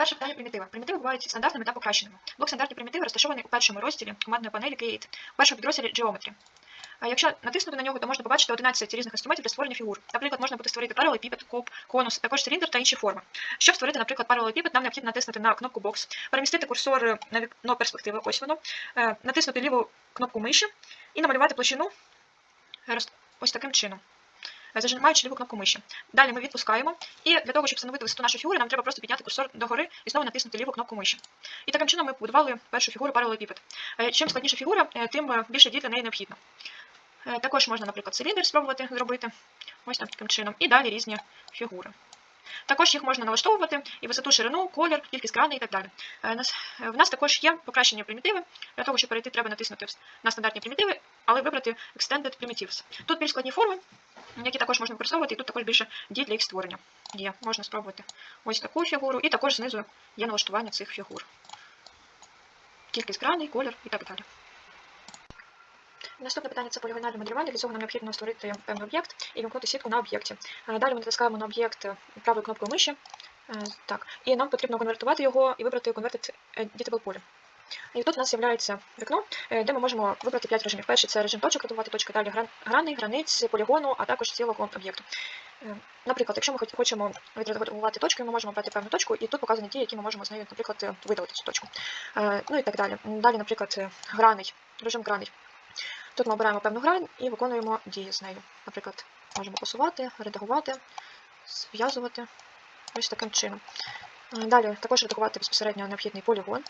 Перше питання примітиви. Примітиви бувають стандартними та покращеними. Блок стандартні примітиви розташований у першому розділі командної панелі Create, у першому підрозділі Geometry. А Якщо натиснути на нього, то можна побачити 11 різних інструментів для створення фігур. Наприклад, можна буде створити паралелепіпед, коп, конус, також циліндр та інші форми. Щоб створити, наприклад, паралелепіпед, нам необхідно натиснути на кнопку Box, перемістити курсор на вікно перспективи, ось воно, е, натиснути ліву кнопку миші і намалювати площину е, ось таким чином. Е, Зажимаючи ліву кнопку миші. Далі ми відпускаємо, і для того, щоб встановити висоту нашої фігури, нам треба просто підняти курсор догори і знову натиснути ліву кнопку миші. І таким чином ми побудували першу фігуру паралелепіпед. Е, Чим складніша фігура, е, тим е, більше дій для неї необхідно. Також можна, наприклад, циліндр спробувати зробити ось таким чином, і далі різні фігури. Також їх можна налаштовувати і висоту, ширину, колір, кількість граней і так далі. В нас також є покращені примітиви. Для того, щоб перейти, треба натиснути на стандартні примітиви, але вибрати Extended Primitives. Тут більш складні форми, які також можна використовувати, і тут також більше дій для їх створення. Є, можна спробувати ось таку фігуру, і також знизу є налаштування цих фігур. Кількість граней, колір і так далі. Наступне питання це полігональне моделювання. Для цього нам необхідно створити певний об'єкт і вимкнути сітку на об'єкті. Е, Далі ми натискаємо на об'єкт е, правою кнопкою миші. Е, Так, і нам потрібно конвертувати його і вибрати Converted Editable Poly. І тут у нас з'являється вікно, е, де ми можемо вибрати 5 режимів. Перший це режим точок, редагувати точки, далі гран- граней, границь, полігону, а також цілого об'єкту. Е, Наприклад, якщо ми хочемо відредагувати точки, ми можемо обрати певну точку, і тут показані ті, які ми можемо з нею, наприклад, е, видалити цю точку. Ну і так далі. Далі, наприклад, граний, режим граней. Тут ми обираємо певну грань і виконуємо дії з нею. Наприклад, можемо посувати, редагувати, зв'язувати ось таким чином. Далі також редагувати безпосередньо необхідний полігон,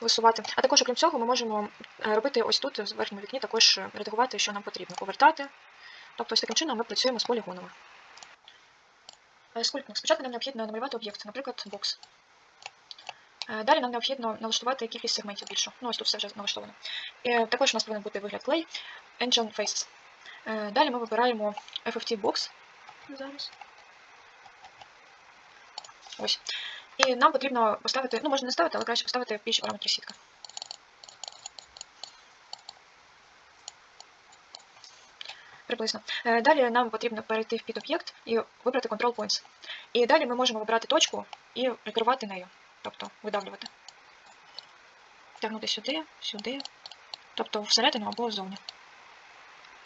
висувати. А також, окрім цього, ми можемо е, робити ось тут, в верхньому вікні, також редагувати, що нам потрібно, повертати. Тобто, ось таким чином ми працюємо з полігонами. Е, Скульптинг. Спочатку нам необхідно намалювати об'єкт, наприклад, бокс. Е, Далі нам необхідно налаштувати кількість сегментів більшу. Ну, ось тут все вже налаштовано. Також у нас повинен бути вигляд Clay, Engine Faces. Далі ми вибираємо FFT Box. Зараз. Ось. І нам потрібно поставити, ну можна не ставити, але краще поставити більші параметри сітка. Приблизно. Е, Далі нам потрібно перейти в підоб'єкт і вибрати Control Points. І далі ми можемо вибрати точку і прикривати нею, тобто видавлювати. Тягнути сюди, сюди, тобто всередину або ззовні.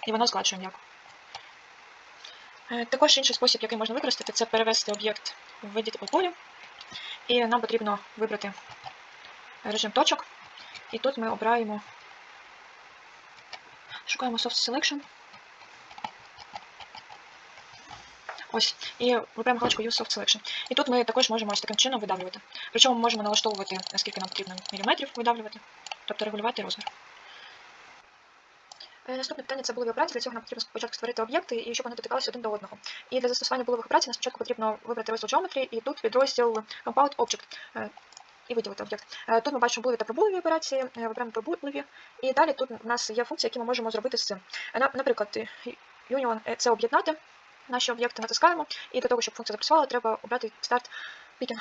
І воно згладжує м'яко. Е, Також інший спосіб, який можна використати, це перевести об'єкт в Editable полі. І нам потрібно вибрати режим точок. І тут ми обираємо, шукаємо Soft Selection. Ось, і вибираємо галочку Use Soft Selection. І тут ми також можемо ось таким чином видавлювати. Причому ми можемо налаштовувати, наскільки нам потрібно міліметрів видавлювати, тобто регулювати розмір. Е, Наступне питання це булові операції. Для цього нам потрібно спочатку створити об'єкти і щоб вони дотикалися один до одного. І для застосування булових операцій нам спочатку потрібно вибрати розділ Geometry і тут підрозділ Compound Object е, і виділити об'єкт. Е, Тут ми бачимо булові та пробулові операції, вибираємо пробулові. І далі тут у нас є функції, які ми можемо зробити з цим. Наприклад, Union це об'єднати. Наші об'єкти натискаємо, і для того, щоб функція запрацювала, треба обрати Start Picking.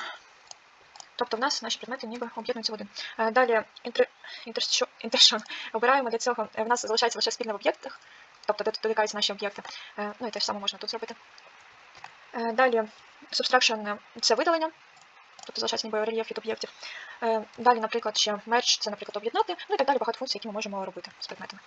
Тобто в нас наші предмети ніби об'єднуються в один. Е, Далі інтер- інтерщо- Intersection. Обираємо для цього. е, В нас залишається лише спільне в об'єктах, тобто де додикаються наші об'єкти. Е, Ну і те ж саме можна тут зробити. Далі Subtraction – це видалення, тобто залишається ніби рельєф від об'єктів. Далі, наприклад, ще Merge – це, наприклад, об'єднати, ну і так далі багато функцій, які ми можемо робити з предметами.